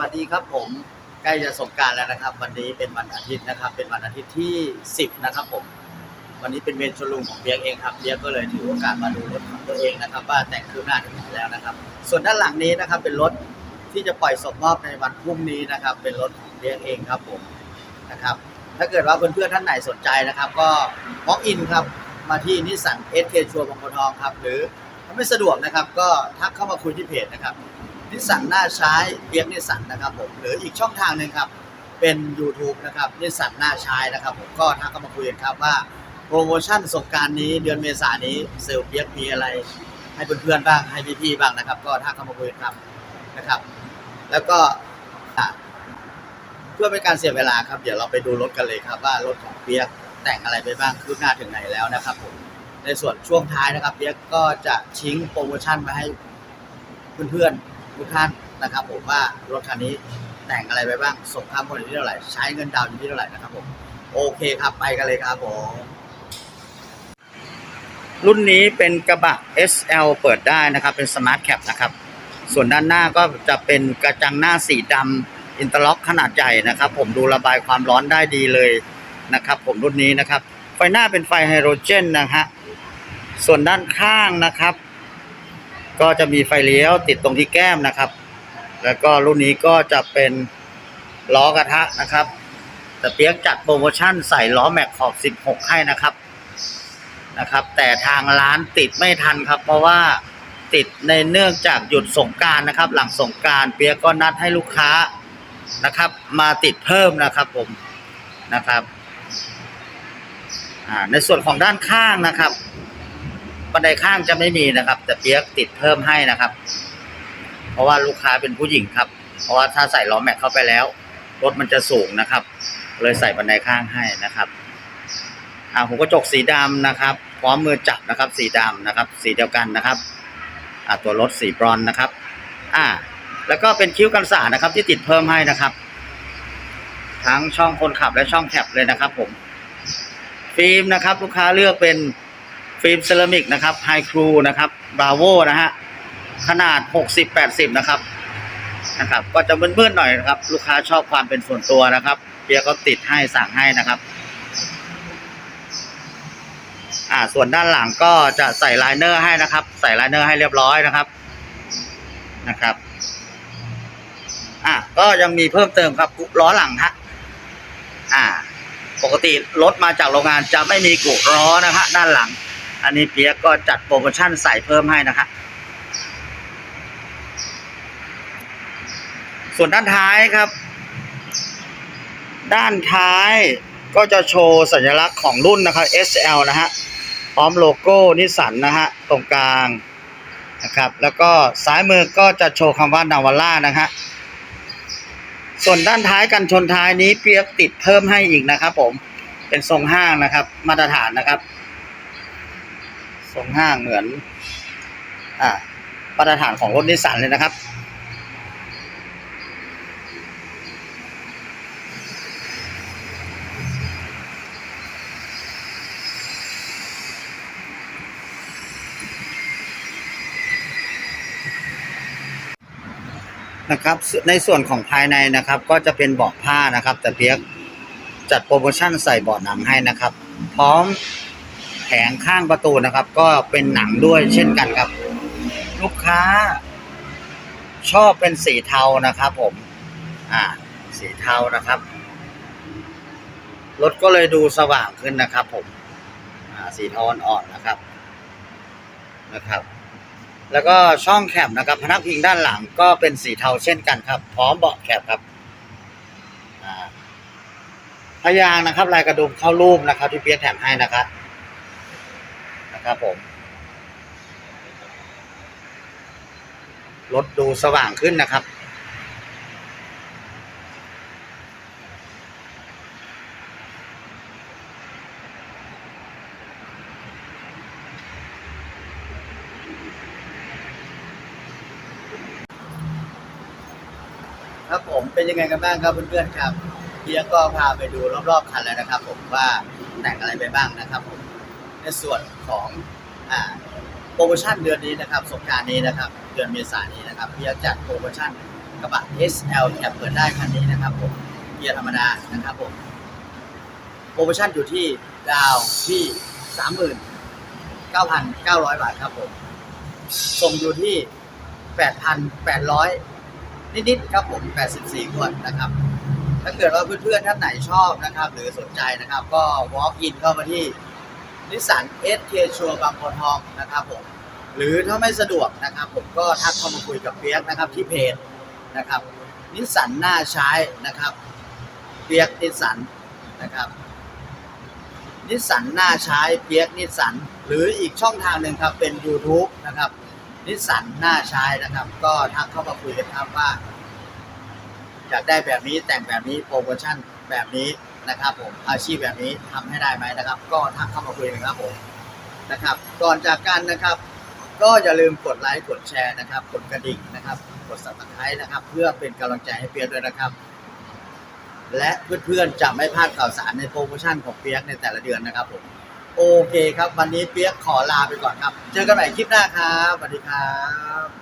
วัสดีครับผมใกล้จะสงการแล้วนะครับ วันนี้เป็นวันอาทิตย์นะครับ เป็นวันอาทิตย์ที่ 10 นะครับผม วันนี้เป็นเวรชลุงของเบียกเองครับเบียกก็เลยถือโอกาสมาดูรถของตัวเองนะครับ ว่าแต่งคืบหน้าถึงไหนแล้วนะครับ ส่วนด้านหลังนี้นะครับเป็นรถที่จะปล่อยส่งมอบในวันพรุ่งนี้นะครับ เป็นรถของเบียกเองครับผมนะครับ ถ้าเกิดว่าเพื่อนๆท่านไหนสนใจนะครับ ก็บล็อกอินครับมาที่นิสสันเอสเคชัวบางบัวทองครับหรือถ้าไม่สะดวกนะครับ ก็ทักเข้ามาคุยที่เพจนะครับ นิสสันน่าใช้เบียกนิสสันนะครับผมหรืออีกช่องทางหนึ่งครับเป็น YouTube นะครับนิสสันน่าใช้นะครับผมก็ทักเข้ามาคุยกันครับว่าโปรโมชั่นสงกรารนี้เดือนเมษายนนี้เซลล์เบียกมีอะไร ให้เพื่อนๆบ้างให้พี่ๆบ้างนะครับ ก็ทักเข้ามาคุยกันครับนะครับ แล้วก็เพื่อเป็นการเสียเวลาครับ เดี๋ยวเราไปดูรถกันเลยครับว่ารถของเบียกแต่งอะไรไปบ้างคืบหน้าถึงไหนแล้วนะครับผมในส่วนช่วงท้ายนะครับเบียกก็จะชิงโปรโมชั่นมาให้เพื่อนๆ ทุกท่านนะครับผมว่ารถคันนี้แต่งอะไรไปบ้างส่งค่าผ่อนอยู่ที่เท่าไหร่ใช้เงินดาวน์อยู่ที่เท่าไหร่นะครับผมโอเคครับไปกันเลยครับผมรุ่นนี้เป็นกระบะ SL เปิดได้นะครับ เป็นสมาร์ทแคปนะครับ ส่วนด้านหน้าก็จะเป็นกระจังหน้าสีดำอินเตอร์ล็อกขนาดใหญ่นะครับ ผมดูระบายความร้อนได้ดีเลยนะครับ ผมรุ่นนี้นะครับ ไฟหน้าเป็นไฟไฮโดรเจนนะฮะส่วนด้านข้างนะครับ ก็จะมีไฟเลี้ยวติดตรงที่แก้มนะครับ แล้วก็รุ่นนี้ก็จะเป็นล้อกระทะนะครับแต่เปียกจัดโปรโมชั่นใส่ล้อแม็กขอบ 16 ให้นะครับนะครับ แต่ทางร้านติดไม่ทันครับ เพราะว่าติดในเนื่องจากหยุดสงการนะครับ หลังสงการเปียกก็นัดให้ลูกค้านะครับ มาติดเพิ่มนะครับผมนะครับในส่วนของด้านข้างนะครับ บันไดข้างจะไม่มีนะครับ แต่เปียกติดเพิ่มให้นะครับ เพราะว่าลูกค้าเป็นผู้หญิงครับ เพราะว่าถ้าใส่ล้อแม็กเข้าไปแล้ว รถมันจะสูงนะครับ เลยใส่บันไดข้างให้นะครับอ่าหูกระจกสีดำนะครับ พร้อมมือจับนะครับ สีดำนะครับ สีเดียวกันนะครับอ่าตัวรถสีบรอนนะครับ อ่า แล้วก็เป็นคิ้วกันสานะครับ ที่ติดเพิ่มให้นะครับ ทั้งช่องคนขับและช่องแคปเลยนะครับ ผมฟิล์มนะครับ ลูกค้าเลือกเป็น ฟิล์มเซรามิกนะครับไฮครูนะครับบราโวนะฮะขนาด 60-80 นะครับนะครับก็จะมืดๆหน่อยนะครับ ลูกค้าชอบความเป็นส่วนตัวนะครับเปียก็ติดให้สั่งให้นะครับ อ่าส่วนด้านหลังก็จะใส่ไลเนอร์ให้นะครับ ใส่ไลเนอร์ให้เรียบร้อยนะครับนะครับอ่าก็ยังมีเพิ่มเติมครับล้อหลังฮะอ่า ปกติรถมาจากโรงงานจะไม่มีกุล้อนะฮะด้านหลัง อันนี้เปียกก็จัดโปรโมชั่นใส่เพิ่มให้นะครับส่วนด้านท้ายครับ ด้านท้ายก็จะโชว์สัญลักษณ์ของรุ่นนะครับ SL นะฮะพร้อมโลโก้นิสสันนะฮะตรงกลางนะครับ แล้วก็ซ้ายมือก็จะโชว์คำว่านาวาร่านะฮะส่วนด้านท้ายกันชนท้ายนี้เปียกติดเพิ่มให้อีกนะครับผมเป็นทรงห้างนะครับ มาตรฐานนะครับ ทรงห้างเหมือน อ่ามาตรฐานของรถนิสสันเลยนะครับนะครับในส่วนของภายในนะครับ ก็จะเป็นเบาะผ้านะครับ แต่เพียกจัดโปรโมชั่นใส่เบาะหนังให้นะครับ พร้อม งข้างประตูนะครับ ก็เป็นหนังด้วยเช่นกันครับ ลูกค้า ชอบเป็นสีเทานะครับ ผม อ่า สีเทานะครับรถก็เลยดูสว่างขึ้นนะครับ ผม อ่า สีเทาอ่อนนะครับ นะครับ แล้วก็ช่องแคปนะครับ พนักพิงด้านหลังก็เป็นสีเทาเช่นกันครับ พร้อมเบาะแคปครับพยางนะครับ ลายกระดุมเข้ารูปนะครับ ที่เปียกแถมให้นะครับ ครับผม รถดูสว่างขึ้นนะครับ ครับผมเป็นยังไงกันบ้างครับเพื่อนๆครับเบียก็พาไปดูรอบๆคันแล้วนะครับ ผมว่าแต่งอะไรไปบ้างนะครับผม ในส่วนของอโปรโมชั่นเดือนนี้นะครับสงการนี้นะครับ เดือนเมษายนนี้นะครับเบียร์จัดโปรโมชั่นกระบะ SL แคปเปิดได้คันนี้นะครับผมเกียร์ธรรมดานะครับผมโปรโมชั่นอยู่ที่ดาวที่39,900บาทครับผมส่งอยู่ที่8,800นิดๆครับผม84ขวดนะครับ ถ้าเกิดว่าเพื่อนๆท่านไหนชอบนะครับ หรือสนใจนะครับ ก็ walk in เข้ามาที่ นิสสัน SK ชัวบางบัวทองนะครับผมหรือถ้าไม่สะดวกนะครับ ผมก็ทักเข้ามาคุยกับเปียกนะครับที่เพจนะครับนิสสันน่าใช้นะครับเปียกนิสสันนะครับนิสสันน่าใช้เปียกนิสสันหรืออีกช่องทางหนึ่งครับเป็น YouTube นะครับนิสสันน่าใช้นะครับ ก็ทักเข้ามาคุยกันครับว่า อยากได้แบบนี้แต่งแบบนี้โปรโมชั่นแบบนี้ นะครับผมอาชีพแบบนี้ทำให้ได้ไหมนะครับ ก็ทักเข้ามาคุยกันครับผมนะครับ ก่อนจากกันนะครับ ก็อย่าลืมกดไลค์กดแชร์นะครับ กดกระดิ่งนะครับ กด subscribe นะครับ เพื่อเป็นกำลังใจให้เปียกด้วยนะครับ และเพื่อนๆจะไม่พลาดข่าวสารในโปรโมชั่นของเปียกในแต่ละเดือนนะครับผมโอเคครับ วันนี้เปียกขอลาไปก่อนครับ เจอกันใหม่คลิปหน้าครับสวัสดีครับ